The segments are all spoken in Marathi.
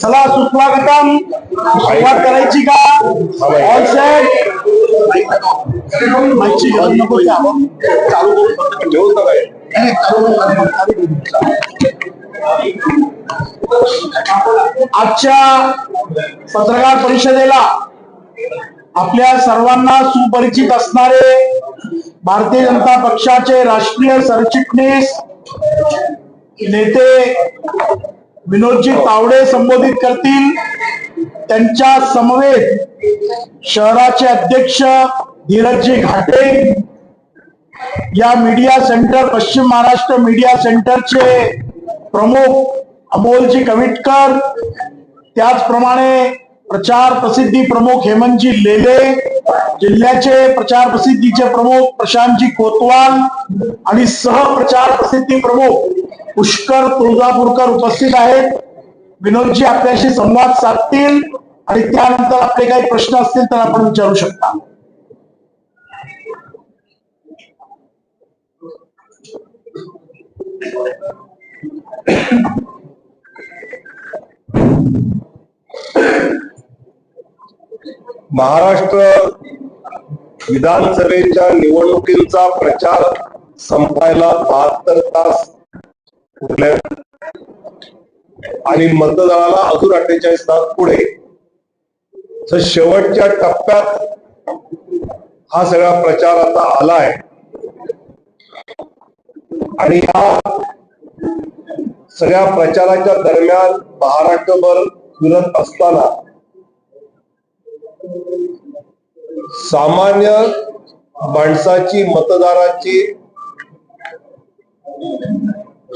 चला सुस्वागतम. सुरुवात करायची का? ऑल माहिती आजच्या पत्रकार परिषदेला आपल्या सर्वांना सुपरिचित असणारे भारतीय जनता पक्षाचे राष्ट्रीय सरचिटणीस नेते विनोदजी तावडे संबोधित करतील. त्यांच्या समवेत शहराचे अध्यक्ष धीरजजी घाटे या मीडिया सेंटर पश्चिम महाराष्ट्र मीडिया सेंटरचे प्रमुख अमोलजी कविटकर त्याचप्रमाणे प्रचार प्रसिद्धी प्रमुख हेमंतजी लेले जिल्ह्याचे प्रचार प्रसिद्धीचे प्रमुख प्रशांतजी कोतवाल आणि सहप्रचार प्रसिद्धी प्रमुख पुष्कर तुळजापूरकर उपस्थित आहेत. विनोदजी आपल्याशी संवाद साधतील आणि त्यानंतर आपले काही प्रश्न असतील तर आपण विचारू शकता. महाराष्ट्र विधानसभेच्या निवडणुकींचा प्रचार संपायला बहात्तर तास उरले. आणि मतदानाला अजून अठ्ठेचाळीस तास पुढे. तर शेवटच्या टप्प्यात हा सगळा प्रचार आता आलाय. आणि या सगळ्या प्रचाराच्या दरम्यान महाराष्ट्रभर फिरत असताना सामान्य माणसाची मतदाराची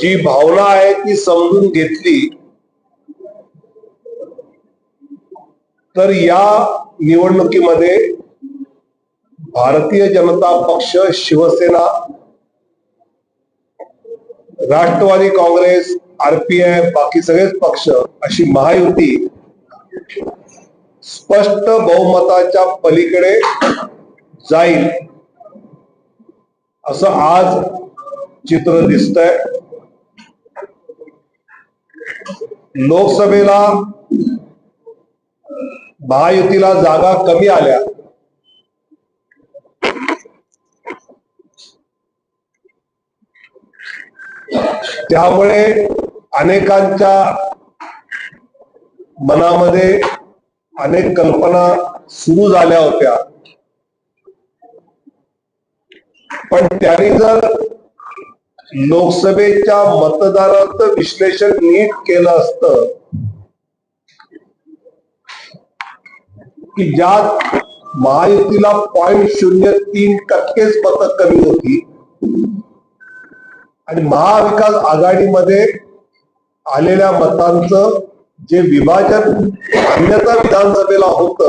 जी भावना आहे ती समजून घेतली तर या निवडणुकीमध्ये भारतीय जनता पक्ष शिवसेना राष्ट्रवादी काँग्रेस आरपीआय बाकी सगळेच पक्ष अशी महायुती स्पष्ट बहुमताच्या पलीकडे जाईल. असं आज चित्र दिसतंय. लोकसभेला महायुतीला जागा कमी आल्या. त्यामुळे अनेकांच्या मनामध्ये अनेक कल्पना सुरू झाल्या होत्या. पण त्यांनी जर लोकसभेच्या मतदारांचं विश्लेषण नीट केलं असतं की ज्यात महायुतीला पॉईंट शून्य तीन टक्केच मतं कमी होती आणि महाविकास आघाडीमध्ये आलेल्या मतांचं जे विभाजन अन्यथा विधानसभेला होत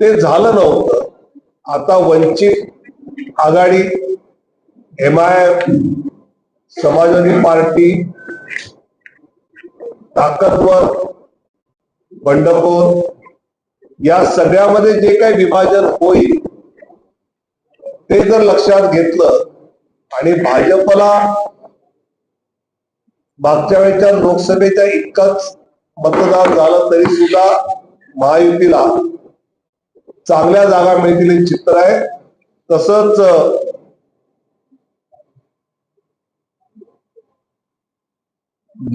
ते झालं नव्हतं. आता Vanchit Aghadi M I Samajwadi party ताकदवर बंडखोर या सगळ्यामध्ये जे काही विभाजन होईल ते जर लक्षात घेतलं आणि भाजपला मागच्या वेळेच्या लोकसभेच्या इतकंच मतदान झालं तरी सुद्धा महायुतीला चांगल्या जागा मिळतील हे चित्र आहे. तसंच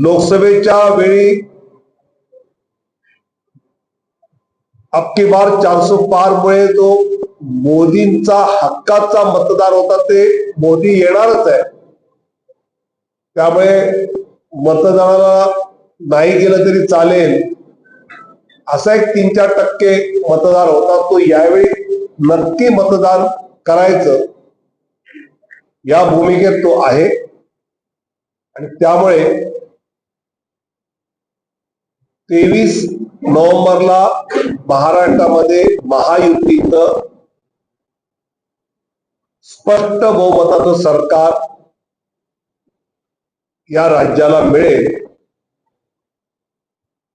लोकसभेच्या वेळी अबकी बार चारसो पार मुळे जो मोदींचा हक्काचा मतदार होता ते मोदी येणारच आहे. त्यामुळे मतदानाला नाही गेलं तरी चालेल. असा एक तीन चार टक्के मतदार होता. तो यावेळी नक्की मतदान करायचं या भूमिकेत तो आहे. आणि त्यामुळे तेवीस नोव्हेंबरला महाराष्ट्रामध्ये महायुतीचं स्पष्ट बहुमताचं सरकार या राज्याला मिळेल.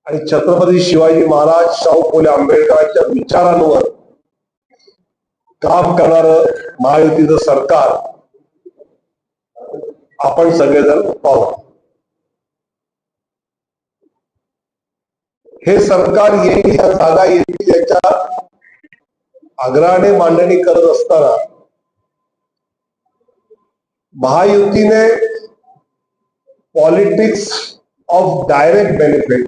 आणि छत्रपती शिवाजी महाराज शाहू फुले आंबेडकरांच्या विचारांवर काम करणार महायुतीचं सरकार आपण सगळेजण पाहू. हे सरकार येईल या जागा येईल याच्या आग्रहाने मांडणी करत असताना महायुतीने पॉलिटिक्स ऑफ डायरेक्ट बेनिफिट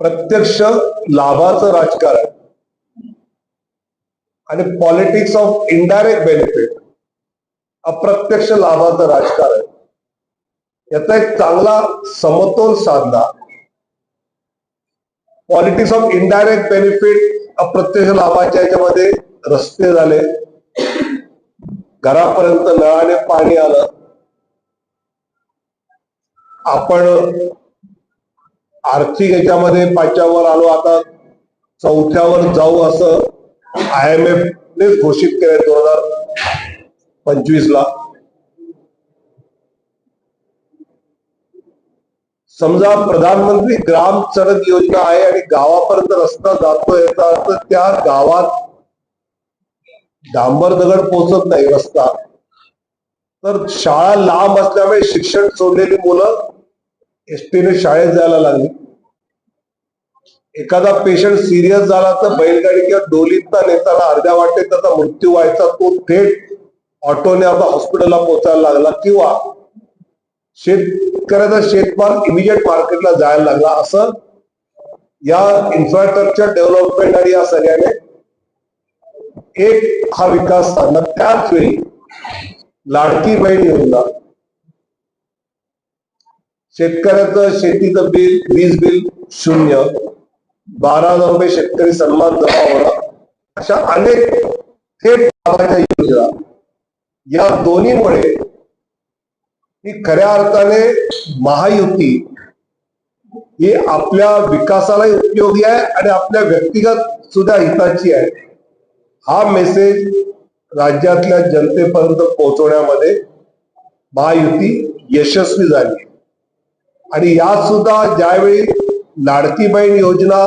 प्रत्यक्ष लाभाचं राजकारण. आणि पॉलिटिक्स ऑफ इनडायरेक्ट बेनिफिट अप्रत्यक्ष लाभाचं राजकारण. याचा एक चांगला समतोल साधला. पॉलिटिक्स ऑफ इनडायरेक्ट बेनिफिट अप्रत्यक्ष लाभाच्या याच्यामध्ये रस्ते झाले. घरापर्यंत नळाने पाणी आलं. आपण आर्थिक याच्यामध्ये पाचव्यावर आलो. आता चौथ्यावर जाऊ असं आय एम एफ ने घोषित केलंय दोन हजार पंचवीस ला समजा प्रधानमंत्री ग्राम सडक योजना आहे आणि गावापर्यंत रस्ता जातोय तर त्या गावात डांबर दगड पोहोचत नाही रस्ता. तर शाळा लांब असल्यामुळे शिक्षण सोडलेली मुलं एसटीने शाळेत जायला लागली. एखादा पेशंट सिरियस झाला तर बैलगाडी किंवा डोलीत नेताना अर्ध्या वाटेत त्याचा मृत्यू व्हायचा तो थेट ऑटोने आता हॉस्पिटलला पोहोचायला लागला किंवा शेतकऱ्याचा शेतमाल इमिजिएट मार्केटला जायला लागला. असं या इन्फ्रास्ट्रक्चर डेव्हलपमेंट आणि या सगळ्याने एक हा विकास साधला त्याच वेळी लाडकी बहीण योजना. शेतकऱ्याचं शेतीचं बिल वीज बिल शून्य. बारा हजार रुपये शेतकरी सन्मान जमा अशा अनेक थेट लाभाच्या योजना. या दोन्हीमुळे ही खऱ्या अर्थाने महायुती ही आपल्या विकासालाही उपयोगी आहे आणि आपल्या व्यक्तिगत सुद्धा हिताची आहे. हा मेसेज राज्यातल्या जनतेपर्यंत पोहोचवण्यामध्ये महायुती यशस्वी झाली. आणि यात सुद्धा ज्यावेळी लाडकी बहीण योजना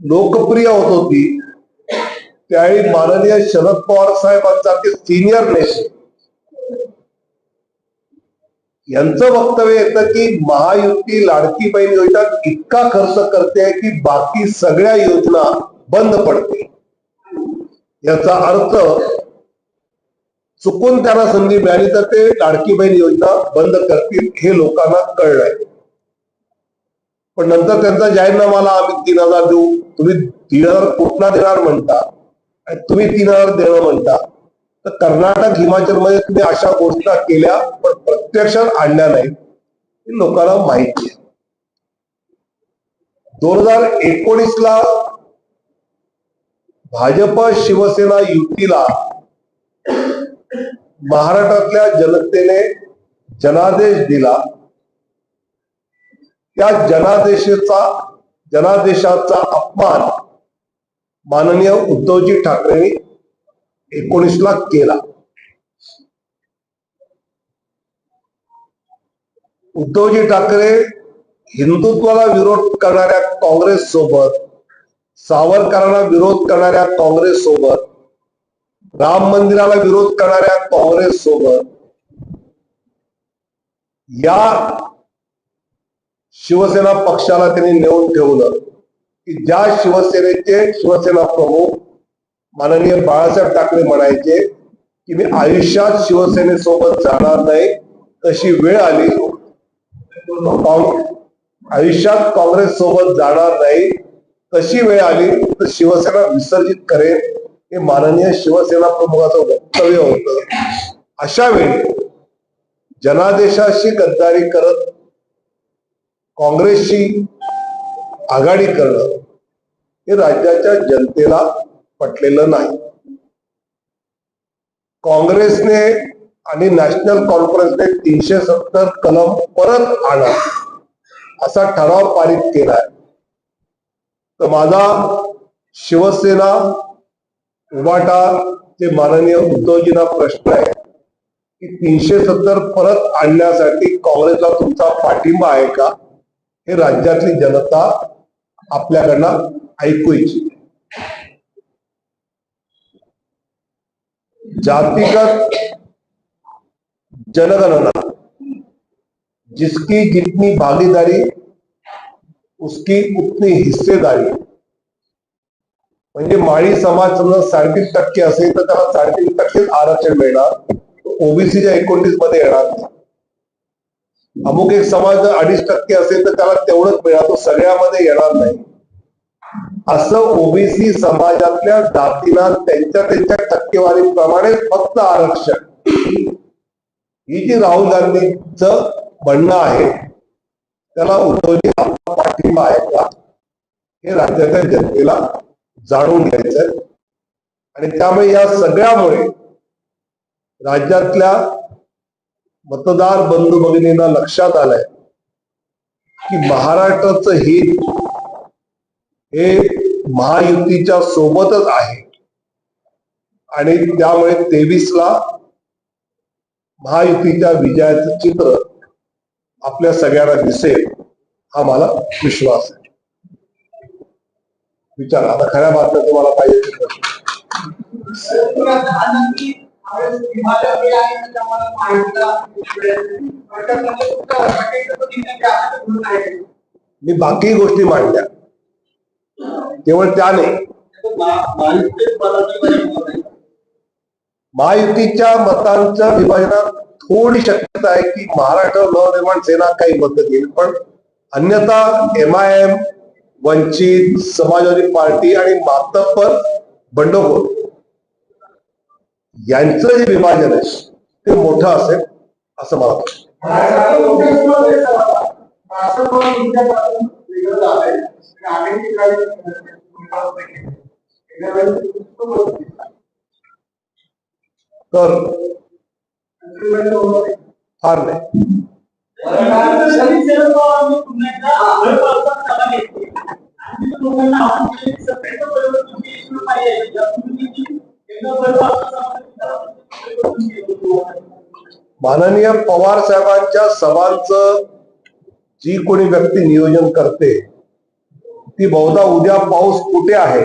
लोकप्रिय होत होती त्यावेळी माननीय शरद पवार साहेबांसारखे सिनियर नेते यांचं वक्तव्य येतं की महायुती लाडकी बहीण योजना इतका खर्च करते की बाकी सगळ्या योजना बंद पडते. याचा अर्थ चुकून त्यांना संधी मिळाली तर ते लाडकी बहीण योजना बंद करतील हे लोकांना कळलंय. पण नंतर त्यांचा जाहीरनामाला आम्ही तीन हजार देऊ. तुम्ही तीन हजार कुठला देणार म्हणता? आणि तुम्ही तीन हजार देणं म्हणता? तर कर्नाटक हिमाचलमध्ये तुम्ही अशा घोषणा केल्या पण प्रत्यक्षात आणल्या नाही हे लोकांना माहिती आहे. दोन हजार एकोणीस ला भाजप शिवसेना युतीला महाराष्ट्रातल्या जनतेने जनादेश दिला. त्या जनादेशाचा जनादेशाचा अपमान माननीय उद्धवजी ठाकरेंनी एकोणीस ला केला. उद्धवजी ठाकरे हिंदुत्वाला विरोध करणाऱ्या काँग्रेस सोबत सावरकरांना विरोध करणाऱ्या काँग्रेस सोबत राम मंदिराला विरोध करणाऱ्या काँग्रेस सोबत या शिवसेना पक्षाला त्यांनी नेऊन ठेवलं की ज्या शिवसेनेचे शिवसेना प्रमुख माननीय बाळासाहेब ठाकरे म्हणायचे की मी आयुष्यात शिवसेनेसोबत जाणार नाही तशी वेळ आली. आयुष्यात काँग्रेस सोबत जाणार नाही कशी वेळ आली? तर शिवसेना विसर्जित करेल हे माननीय शिवसेना प्रमुखाचं वक्तव्य होत. अशा वेळी जनादेशाशी गद्दारी करत काँग्रेसशी आघाडी करणं हे राज्याच्या जनतेला पटलेलं नाही. काँग्रेसने आणि नॅशनल कॉन्फरन्सने तीनशे सत्तर कलम परत आणा असा ठराव पारित केला आहे. तर माझा शिवसेना उभाटा ते माननीय उद्धवजींना प्रश्न आहे की तीनशे सत्तर परत आणण्यासाठी काँग्रेसला तुमचा पाठिंबा आहे का? हे राज्यातली जनता आपल्याकडनं ऐकू इच्छिते. जातिगत जनगणना जिसकी जितनी भागीदारी उसकी उतनी हिस्सेदारी. म्हणजे माळी समाज समजा साडेतीन टक्के असेल तर त्याला साडेतीन टक्केच आरक्षण मिळणार. ओबीसीच्या एकोणतीसमध्ये येणार. अमुक एक समाज जर अडीच टक्के असेल तर त्याला तेवढंच मिळणार. तो सगळ्यामध्ये येणार नाही. असं ओबीसी समाजातल्या जातीला त्यांच्या त्यांच्या टक्केवारीप्रमाणे फक्त आरक्षण. ही जी राहुल गांधीच म्हणणं आहे त्याला उद्धवजी पाठिंबा आहे का? हे राज्याच्या जनतेला जाणून घ्यायचंय. आणि त्यामुळे या सगळ्यामुळे राज्यातल्या मतदार बंधू भगिनींना लक्षात आलंय की महाराष्ट्राचं हित हे महायुतीच्या सोबतच आहे. आणि त्यामुळे तेवीसला महायुतीच्या विजयाचं चित्र आपल्या सगळ्यांना दिसेल. हा मला विश्वास आहे. विचार आता खऱ्या बातम्या तुम्हाला पाहिजे मी बाकी गोष्टी मांडल्या. केवळ त्याने महायुतीच्या मतांच्या विभाजनात थोडी शक्यता आहे की महाराष्ट्र नवनिर्माण सेना काही मत देईल पण अन्यथा M I M Vanchit Samajwadi party आणि मातब्बर बंडखोर. यांचं जे विभाजन आहे ते मोठं असेल असं मला वाटतं. तर फार नाही. माननीय पवार साहेबांच्या सभांचं जी कोणी व्यक्ती नियोजन करते ती बहुधा उद्या पाऊस कुठे आहे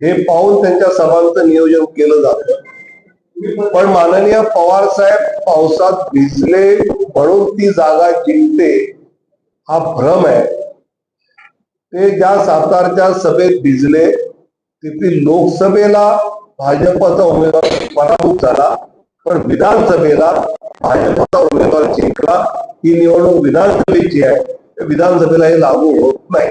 हे पाहून त्यांच्या सभांचं नियोजन केलं जात. पण माननीय पवार साहेब पावसात भिजले म्हणून ती जागा जिंकते हा भ्रम आहे. ते ज्या सातारच्या सभेत भिजले तिथे लोकसभेला भाजपचा उमेदवार पराभूत झाला. पण विधानसभेला भाजपचा उमेदवार जिंकला. ही निवडणूक विधानसभेची आहे. विधानसभेला हे लागू होत नाही.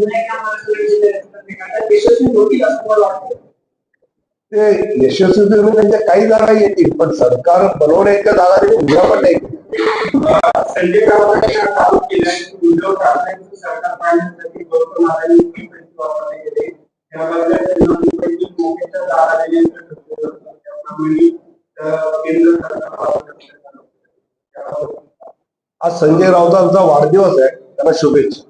पुन्हा एका महाराष्ट्र यशस्वी होतील असं मला वाटतं ते यशस्वी त्यांच्या काही जागा येतील पण सरकार बनवण्याच्या जागा ते उभ्या पण नाही. संजय गेले आज संजय राऊतांचा वाढदिवस आहे त्यांना शुभेच्छा.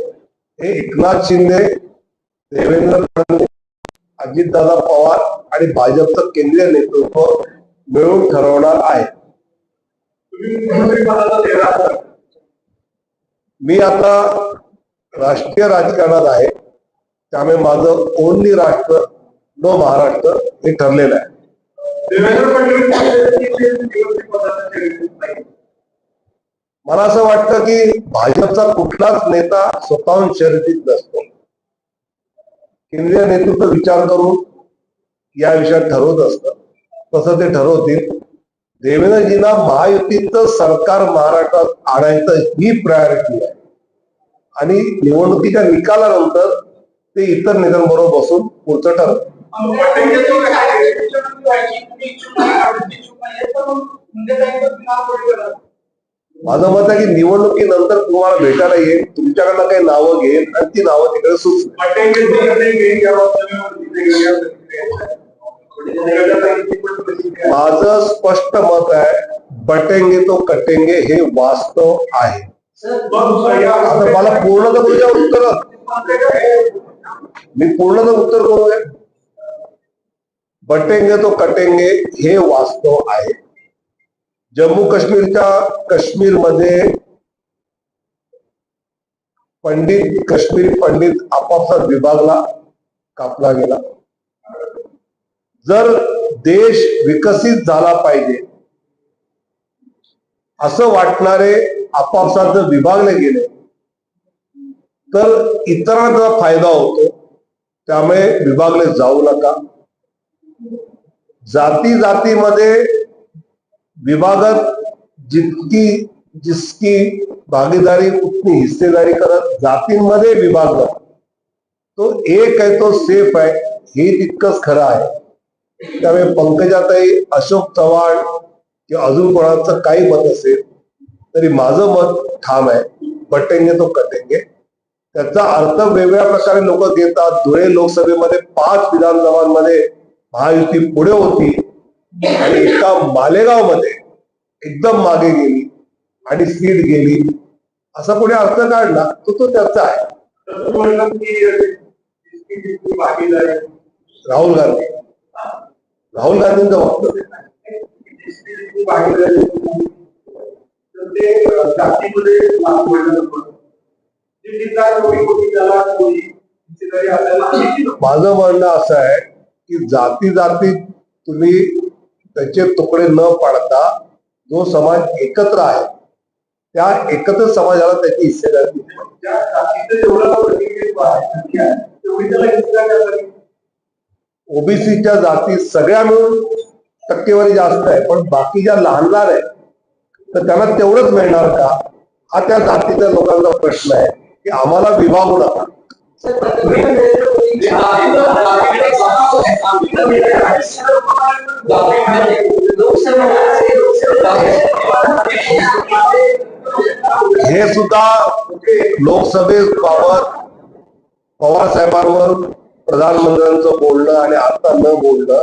हे एकनाथ शिंदे देवेंद्र फडणवीस अजितदादा पवार आणि भाजपचं केंद्रीय नेतृत्व मिळून ठरवणार आहे. मी आता राष्ट्रीय राजकारणात आहे. त्यामुळे माझं ओनली राष्ट्र नो महाराष्ट्र हे ठरलेलं आहे देवेंद्र फडणवीस यांचे मुख्यमंत्री पदाचा चेहरा नाही. मला असं वाटतं की भाजपचा कुठलाच नेता स्वतःहून शर्यतीत नसतो. केंद्रीय नेतृत्व विचार करून या विषयात ठरवत असतं. तसं ते ठरवतील. देवेंद्रजींना महायुतीचं सरकार महाराष्ट्रात आणायचं ही प्रायोरिटी आहे. आणि निवडणुकीच्या निकालानंतर ते इतर नेत्यांबरोबर बसून पुढचं ठरवतील. माझं मत आहे की निवडणुकीनंतर तुम्हाला भेटायला येईल तुमच्याकडनं काही नावं घेईल आणि ती नावं तिकडे सुचतील. माझं स्पष्ट मत आहे बटेंगे तो कटेंगे हे वास्तव आहे. आता मला पूर्ण तर तुझ्या उत्तर मी पूर्ण तर उत्तर करूया बटेंगे तो कटेंगे हे वास्तव आहे. जम्मू काश्मीरच्या काश्मीरमध्ये पंडित काश्मीरी पंडित आपापसात विभागला कापला गेला. जर देश विकसित झाला पाहिजे असं वाटणारे आपापसात जर विभागले गेले तर इतरांचा फायदा होतो. त्यामुळे विभागले जाऊ नका. जाती जातीमध्ये विभागात जितकी जिसकी भागीदारी उतनी हिस्सेदारी करत जातींमध्ये विभागलं तो एक आहे तो सेफ आहे हे तितकंच खरं आहे. त्यामुळे पंकजाताई अशोक चव्हाण किंवा अजून कोणाचं काही मत असेल तरी माझं मत ठाम आहे. बटेंगे तो कटेंगे. त्याचा अर्थ वेगवेगळ्या प्रकारे लोक घेतात. धुळे लोकसभेमध्ये पाच विधानसभांमध्ये महायुती पुढे होती. आणि एका मालेगावमध्ये एकदम मागे गेली आणि सीट गेली. असा कोणी अर्थ काढला तो तो त्याचा आहे. राहुल गांधी. राहुल गांधींचं वक्तव्य ते जातीमध्ये आपल्याला माझं म्हणणं असं आहे की जाती जाती तुम्ही त्याचे तुकडे न पाडता जो समाज एकत्र आहे त्या एकत्र समाजाला त्याची हिस्सेदारी. ज्या. ओबीसीच्या जाती सगळ्या मिळून टक्केवारी जास्त आहे पण बाकीच्या लहान लहान आहेत तर त्यांना तेवढंच मिळणार का हा त्या जातीच्या लोकांचा प्रश्न आहे की आम्हाला विभागू नका हे सुद्धा लोकसभेबाबत पवार साहेबांवर प्रधानमंत्र्यांचं बोलणं आणि आता न बोलणं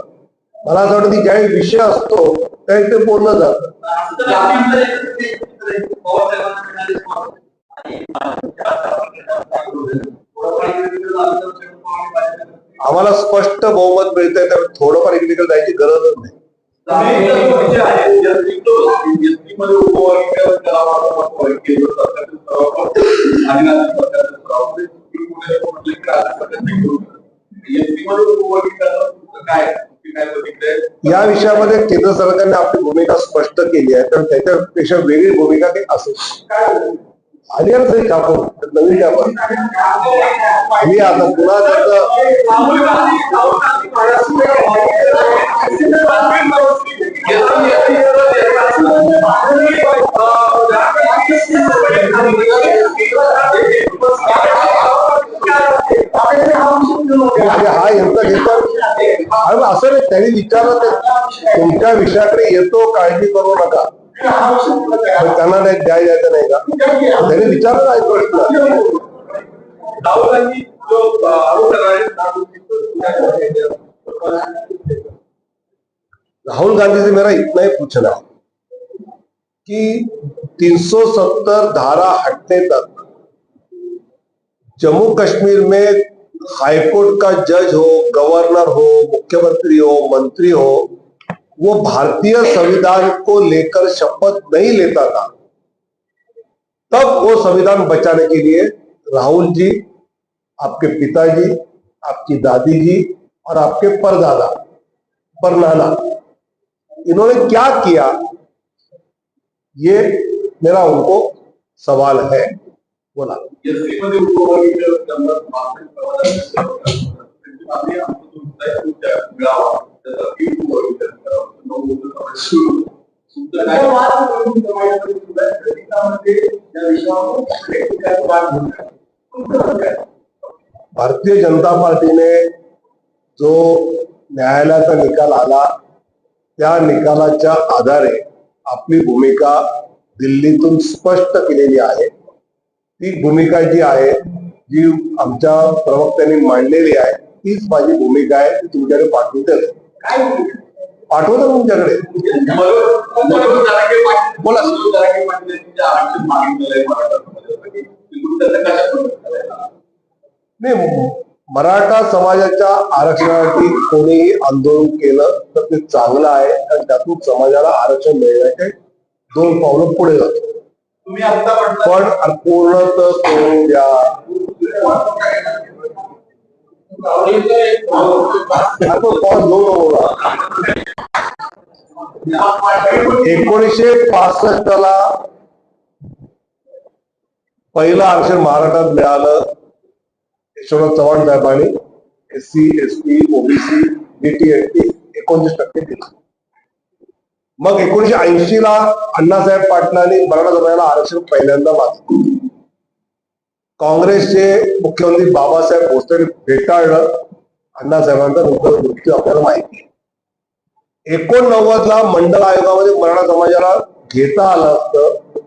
मला असं वाटतं की ज्यावेळी विषय असतो त्यावेळी ते बोललं जातं. आम्हाला स्पष्ट बहुमत मिळतंय तर थोडंफार इकडे जायची गरजच नाही. मध्ये काय या विषयामध्ये केंद्र सरकारने आपली भूमिका स्पष्ट केली आहे तर त्याच्यापेक्षा वेगळी भूमिका काही असेल. काय आणि नवीन आपण मी आता पुन्हा हा यंत्र घेतो. आणि असं नाही त्यांनी विचारलं तुमच्या विषयाकडे येतो काळजी करू नका. पण त्यांना नाही द्याय द्यायचं नाही का। त्यांनी विचारलं नाही प्रश्न राहुल गांधी जो राहुल गांधी से मेरा इतना ही पूछना है कि 370 धारा हटने तक जम्मू कश्मीर में हाईकोर्ट का जज हो गवर्नर हो मुख्यमंत्री हो मंत्री हो वो भारतीय संविधान को लेकर शपथ नहीं लेता था। तब वो संविधान बचाने के लिए राहुल जी, आपके पिताजी, आपकी दादी जी और आपके परदादा, परनाना, इन्होंने क्या किया? ये मेरा उनको सवाल है। बोला। भारतीय जनता पार्टीने जो न्यायालयाचा निकाल आला त्या निकालाच्या आधारे आपली भूमिका दिल्लीतून स्पष्ट केलेली आहे. ती भूमिका जी आहे जी आमच्या प्रवक्त्यांनी मांडलेली आहे तीच माझी भूमिका आहे ती तुमच्याकडे पाठवते पाठवतो तुमच्याकडे. बोला. नाही मराठा समाजाच्या आरक्षणासाठी कोणीही आंदोलन केलं तर ते चांगलं आहे. आणि त्यातून समाजाला आरक्षण मिळण्याचे दोन पावलं पुढे जातो. तुम्ही आता पण पूर्ण तर द्या. एकोणीशे एकोणीसशे पासष्ट ला पहिलं आरक्षण महाराष्ट्रात मिळालं. यशवंत चव्हाण साहेबांनी S C S T OBC B T S एकोणतीस टक्के दिलं. मग एकोणीशे ऐंशी ला अण्णासाहेब पाटलांनी मराठा समाजाला आरक्षण पहिल्यांदा मागितलं. काँग्रेसचे मुख्यमंत्री बाबासाहेब भोसले भेटाळलं अण्णासाहेबांचा नंतर मृत्यू आपल्याला माहिती एकोणनव्वद ला मंडळ आयोगामध्ये मराठा समाजाला घेता आलं असतं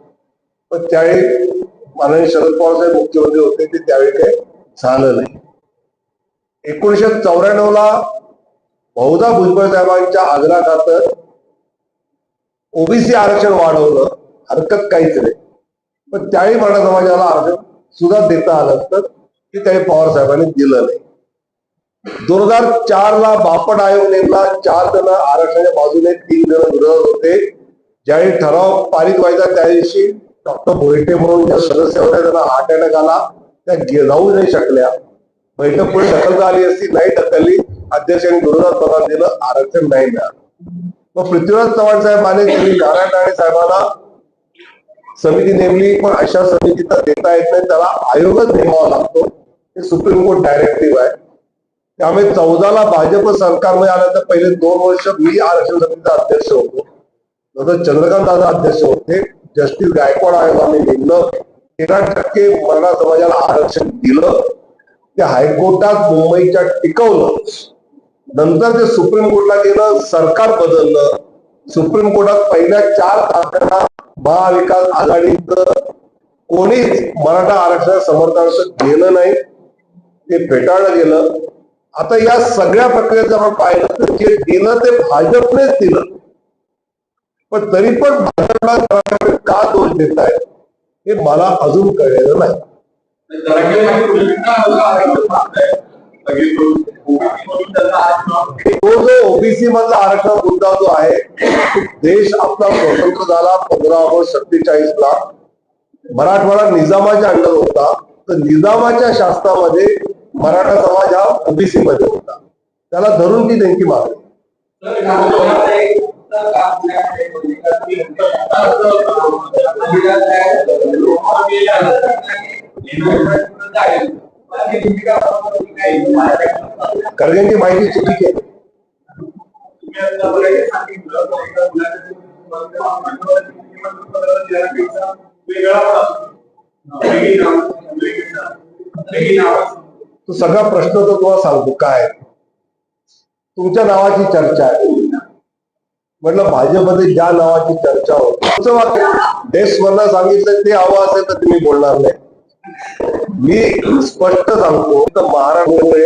पण त्यावेळी माननीय शरद पवार साहेब मुख्यमंत्री होते ते त्यावेळी काही झालं नाही. एकोणीशे चौऱ्याण्णव ला बहुधा भुजबळ साहेबांच्या आग्रहात ओबीसी आरक्षण वाढवलं हरकत काहीच नाही. पण त्यावेळी मराठा समाजाला आरक्षण सुद्धा देता आलं असतं ते त्यावेळी पवार साहेबांनी दिलं नाही. दोन हजार चार ला बापट आयोग नेमला चार जण आरक्षणाच्या बाजूने तीन जण विरोधात होते. ज्यावेळी ठराव पारित व्हायचा त्या दिवशी डॉक्टर बोईटे म्हणून ज्या सदस्य होत्या त्यांना हार्ट अटॅक आला. त्या गे- जाऊ नाही शकल्या. बैठक पुढे ढकल झाली असती नाही ढकलली अध्यक्षांनी विरोधात बघा दिलं आरक्षण नाही मिळालं. मग पृथ्वीराज चव्हाण साहेबांनी नारायण राणे साहेबांना समिती नेमली पण अशा समितीचा देता येत नाही. त्याला आयोगच नेमावा लागतो. हे सुप्रीम कोर्ट डायरेक्टिव्ह आहे. त्यामुळे चौदाला भाजप सरकारमध्ये आल्यानंतर पहिले दोन वर्ष मी आरक्षण समितीचा अध्यक्ष होतो. नंतर चंद्रकांत दादा अध्यक्ष होते. जस्टिस गायकवाड आयोगाने नेमलं तेरा टक्के मराठा समाजाला आरक्षण दिलं. ते हायकोर्टात मुंबईच्या टिकवलं. नंतर ते सुप्रीम कोर्टला गेलं सरकार बदललं. सुप्रीम कोर्टात पहिल्या चार तारखेला महाविकास आघाडीचं कोणीच मराठा आरक्षण समर्थनाचं गेलं नाही ते फेटाळलं गेलं. आता या सगळ्या प्रक्रियेत जर आपण पाहिलं तर जे दिलं ते भाजपनेच दिलं. पण तरी पण भाजपला का दोष देत आहेत हे मला अजून कळलेलं नाही. तो जो ओबीसी मधला आरक्षण मुद्दा जो आहे देश आपला स्वतंत्र झाला पंधरा ऑगस्ट सत्तेचाळीस ला. मराठवाडा निजामाच्या अंडर होता. तर निजामाच्या शास्त्रामध्ये मराठा समाज हा ओबीसी मध्ये होता. त्याला धरून ती त्यांची मागणी. खरगेंची माहिती चुकीची आहे तो सगळा प्रश्न तो तुम्हाला काय आहे? तुमच्या नावाची चर्चा आहे. म्हटलं, भाजपमध्ये ज्या नावाची चर्चा होती, तुमचं वाक्य डेस्क सांगितलं, ते हवं असेल तर तुम्ही बोलणार नाही. मी स्पष्ट सांगतो तर महाराष्ट्रामुळे